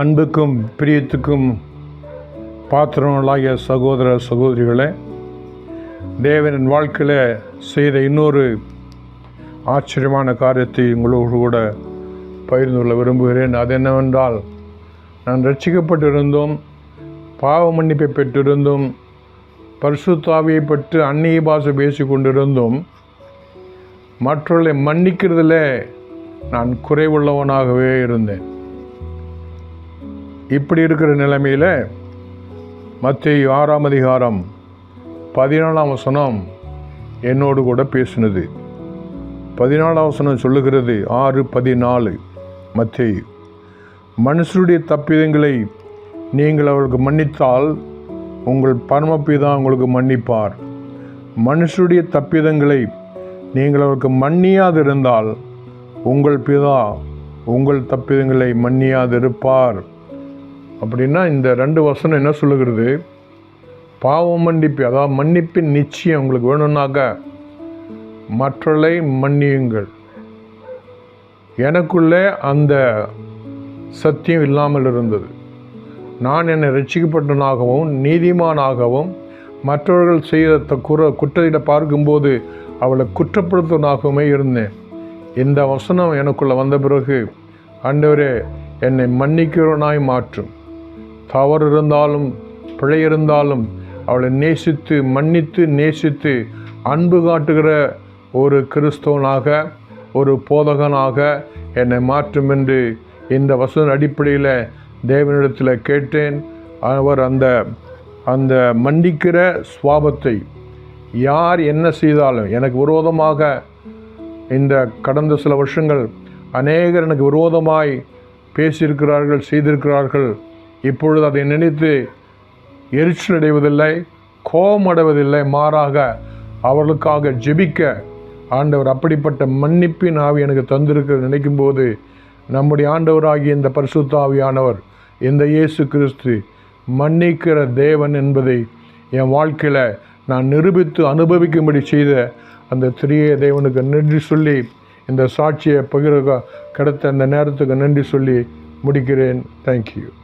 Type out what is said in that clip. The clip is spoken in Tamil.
அன்புக்கும் பிரியத்துக்கும் பாத்திரங்களாகிய சகோதர சகோதரிகளே தேவனின் வாழ்க்கையில் செய்த இன்னொரு ஆச்சரியமான காரியத்தை உங்களோடு கூட பகிர்ந்து கொள்ள விரும்புகிறேன். அது என்னவென்றால் நான் ரட்சிக்கப்பட்டிருந்தோம் பாவ மன்னிப்பை பெற்றிருந்தும் பரிசுத்தாவியை பற்றி அந்நிய பாஷை பேசி கொண்டிருந்தும் மற்றவர்களை மன்னிக்கிறதுல நான் குறைவுள்ளவனாகவே இருந்தேன். இப்படி இருக்கிற நிலைமையில் மத்திய ஆறாம் அதிகாரம் பதினாலாம் வசனம் என்னோடு கூட பேசினது. பதினாலாம் வசனம் சொல்லுகிறது ஆறு பதினாலு மத்திய. மனுஷருடைய தப்பிதங்களை நீங்கள் அவர்களுக்கு மன்னித்தால் உங்கள் பரமபிதா உங்களுக்கு மன்னிப்பார். மனுஷருடைய தப்பிதங்களை நீங்கள் அவருக்கு மன்னியாதிருந்தால் உங்கள் பிதா உங்கள் தப்பிதங்களை மன்னியாதிருப்பார். அப்படின்னா இந்த ரெண்டு வசனம் என்ன சொல்லுகிறது? பாவம் மன்னிப்பு அதாவது மன்னிப்பின் நிச்சயம் உங்களுக்கு வேணும்னாக்க மற்றலை மன்னியுங்கள். எனக்குள்ளே அந்த சத்தியம் இல்லாமல் இருந்தது. நான் என்னை ரட்சிக்கப்பட்டனாகவும் நீதிமானாகவும் மற்றவர்கள் செய்த குற குற்றத்தை பார்க்கும்போது அவளை குற்றப்படுத்துவனாகவுமே இருந்தேன். இந்த வசனம் எனக்குள்ளே வந்த பிறகு ஆண்டவரே என்னை மன்னிக்கிறவனாய் மாற்றும். தவறு இருந்தாலும் பிழை இருந்தாலும் அவளை நேசித்து மன்னித்து நேசித்து அன்பு காட்டுகிற ஒரு கிறிஸ்தவனாக ஒரு போதகனாக என்னை மாற்றும் என்று இந்த வசன அடிப்படையில் தேவனிடத்தில் கேட்டேன். அவர் அந்த அந்த மன்னிக்கிற சுவாபத்தை யார் என்ன செய்தாலும் எனக்கு விரோதமாக இந்த கடந்த சில வருஷங்கள் அநேகர் எனக்கு விரோதமாய் பேசியிருக்கிறார்கள் செய்திருக்கிறார்கள். இப்பொழுது அதை நினைத்து எரிச்சல் அடைவதில்லை கோபம் மாறாக அவர்களுக்காக ஜெபிக்க ஆண்டவர் அப்படிப்பட்ட மன்னிப்பின் ஆவி எனக்கு தந்திருக்கிற நினைக்கும்போது நம்முடைய ஆண்டவராகிய இந்த பரிசுத்தாவியானவர் இந்த இயேசு கிறிஸ்து மன்னிக்கிற தேவன் என்பதை என் வாழ்க்கையில் நான் நிரூபித்து அனுபவிக்கும்படி செய்த அந்த திரிய தேவனுக்கு நன்றி சொல்லி இந்த சாட்சியை பகிர கிடைத்த அந்த நேரத்துக்கு நன்றி சொல்லி முடிக்கிறேன். தேங்க்யூ